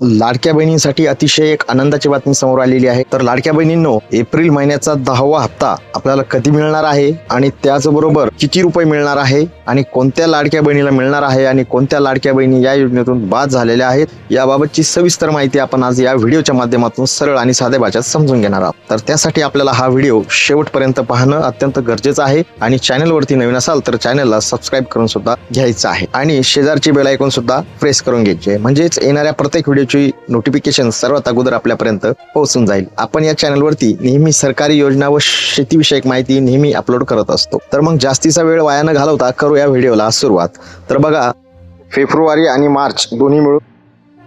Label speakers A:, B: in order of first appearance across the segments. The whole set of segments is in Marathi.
A: लाडक्या बहिणींसाठी अतिशय एक आनंदाची बातमी समोर आलेली आहे. तर लाडक्या बहिणींनो एप्रिल महिन्याचा दहावा हप्ता आपल्याला कधी मिळणार आहे? आणि त्याचबरोबर किती रुपये मिळणार आहे? आणि कोणत्या लाडक्या बहिणीला मिळणार आहे? आणि कोणत्या लाडक्या बहिणी या योजनेतून बाद झालेल्या आहेत? याबाबतची सविस्तर माहिती आपण आज या व्हिडिओच्या माध्यमातून सरळ आणि साध्या भाषेत समजून घेणार आहोत. तर त्यासाठी आपल्याला हा व्हिडिओ शेवटपर्यंत पाहणं अत्यंत गरजेचं आहे. आणि चॅनलवरती नवीन असाल तर चॅनलला सबस्क्राईब करून सुद्धा घ्यायचं आहे. आणि शेजारची बेल ऐकून सुद्धा प्रेस करून घ्यायची आहे. म्हणजेच येणाऱ्या प्रत्येक व्हिडिओ व्हिडिओची नोटिफिकेशन सर्वात अगोदर आपल्यापर्यंत पोहोचून जाईल. आपण या चॅनलवरती नेहमी सरकारी योजना व शेतीविषयक माहिती नेहमी अपलोड करत असतो. तर मग जास्तीचा वेळ वाया न घालवता करू या व्हिडिओला सुरुवात. तर बघा फेब्रुवारी आणि मार्च दोन्ही मिळून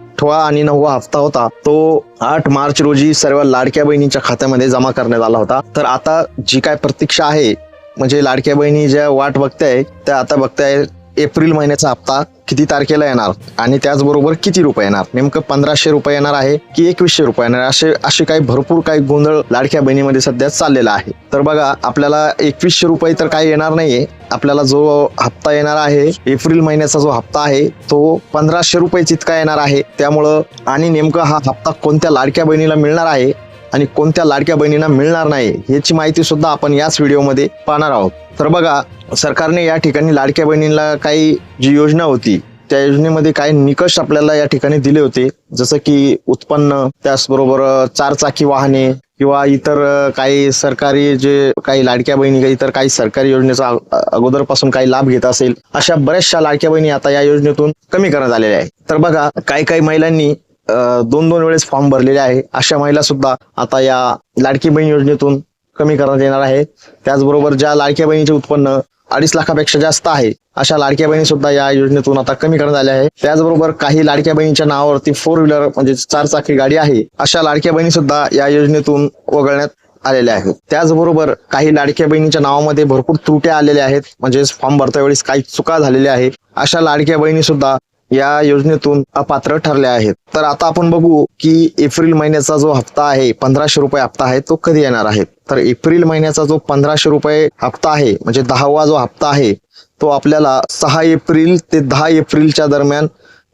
A: आठवा आणि नववा हप्ता होता. तो आठ मार्च रोजी सर्व लाडक्या बहिणीच्या खात्यामध्ये जमा करण्यात आला होता. तर आता जी काय प्रतीक्षा आहे म्हणजे लाडक्या बहिणी ज्या वाट बघताय त्या आता बघताय एप्रिल महिन्याचा हप्ता किती तारखेला येणार? आणि त्याचबरोबर किती रुपये येणार? नेमकं पंधराशे रुपये येणार आहे की एकवीसशे रुपये येणार असे असे काही भरपूर काही गोंधळ लाडक्या बहिणीमध्ये सध्या चाललेला आहे. तर बघा आपल्याला एकवीसशे रुपये तर काही येणार नाहीये. आपल्याला जो हप्ता येणार आहे एप्रिल महिन्याचा जो हप्ता आहे तो पंधराशे रुपये इतका येणार आहे. त्यामुळं आणि नेमकं हा हप्ता कोणत्या लाडक्या बहिणीला मिळणार आहे आणि कोणत्या लाडक्या बहिणींना मिळणार नाही याची माहिती सुद्धा आपण याच व्हिडिओमध्ये पाहणार आहोत. तर बघा सरकारने या ठिकाणी लाडक्या बहिणींना काही जी योजना होती त्या योजनेमध्ये काही निकष आपल्याला या ठिकाणी दिले होते. जसं की उत्पन्न त्याचबरोबर चारचाकी वाहने किंवा इतर काही सरकारी जे काही लाडक्या बहिणी काही इतर काही सरकारी योजनेचा अगोदरपासून काही लाभ घेत असेल अशा बऱ्याचशा लाडक्या बहिणी आता या योजनेतून कमी करण्यात आलेल्या आहेत. तर बघा काही काही महिलांनी दोन दोन वेळेस फॉर्म भरलेले आहे. अशा महिला सुद्धा आता या लाडकी बहीण योजनेतून कमी करण्यात येणार आहे. त्याचबरोबर ज्या लाडक्या बहिणीचे उत्पन्न अडीच लाखापेक्षा जास्त आहे अशा लाडक्या बहिणी सुद्धा या योजनेतून आता कमी करण्यात आल्या आहे. त्याचबरोबर काही लाडक्या बहिणीच्या नावावरती फोर व्हीलर म्हणजे चार चाकी गाडी आहे अशा लाडक्या बहिणी सुद्धा या योजनेतून वगळण्यात आलेल्या आहेत. त्याचबरोबर काही लाडक्या बहिणीच्या नावामध्ये भरपूर त्रुट्या आलेल्या आहेत म्हणजेच फॉर्म भरता वेळेस काही चुका झालेल्या आहे अशा लाडक्या बहिणी सुद्धा या योजनेतून अपात्र ठरले आहेत. तर आता आपण बघू की एप्रिल महिन्याचा जो हप्ता आहे पंधराशे रुपये हप्ता आहे तो कधी येणार आहे? तर एप्रिल महिन्याचा जो पंधराशे रुपये हप्ता आहे म्हणजे दहावा जो हप्ता आहे तो आपल्याला सहा एप्रिल ते दहा एप्रिलच्या दरम्यान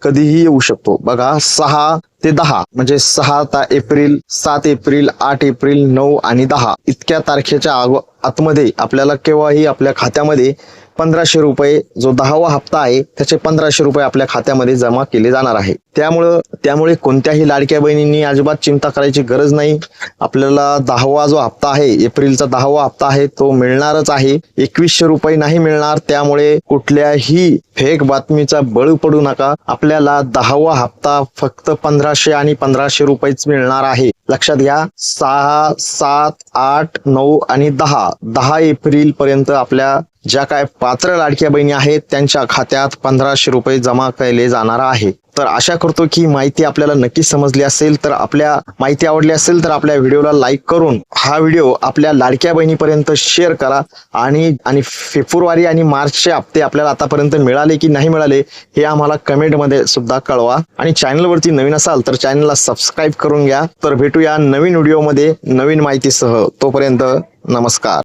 A: कधीही येऊ शकतो. बघा सहा ते दहा म्हणजे सहा ता एप्रिल सात एप्रिल आठ एप्रिल नऊ आणि दहा. इतक्या तारखेच्या आतमध्ये आपल्याला केव्हाही आपल्या खात्यामध्ये पंधराशे रुपये जो दहावा हप्ता आहे त्याचे पंधराशे रुपये आपल्या खात्यामध्ये जमा केले जाणार आहे. त्यामुळं त्यामुळे कोणत्याही लाडक्या बहिणींनी अजिबात चिंता करायची गरज नाही. आपल्याला दहावा जो हप्ता आहे एप्रिलचा दहावा हप्ता आहे तो मिळणारच आहे. एकवीसशे रुपये नाही मिळणार त्यामुळे कुठल्याही फेक बातमीचा बळी पडू नका. आपल्याला दहावा हप्ता फक्त पंधराशे आणि पंधराशे रुपयेच मिळणार आहे. लक्षात घ्या सहा सात आठ नऊ आणि दहा. दहा एप्रिल पर्यंत आपल्या ज्या काय पात्र लाडक्या बहिणी आहेत त्यांच्या खात्यात पंधराशे रुपये जमा केले जाणार आहे. तर आशा करतो की माहिती आपल्याला नक्की समजली असेल तर आपल्या माहिती आवडली असेल तर आपल्या व्हिडिओला लाईक करून हा व्हिडिओ आपल्या लाडक्या बहिणीपर्यंत शेअर करा. आणि आणि फेब्रुवारी आणि मार्चचे हप्ते आपल्याला आतापर्यंत मिळाले की नाही मिळाले हे आम्हाला कमेंटमध्ये सुद्धा कळवा. आणि चॅनलवरती नवीन असाल तर चॅनलला सबस्क्राईब करून घ्या. तर भेटूया नवीन व्हिडिओमध्ये नवीन माहितीसह. तोपर्यंत नमस्कार.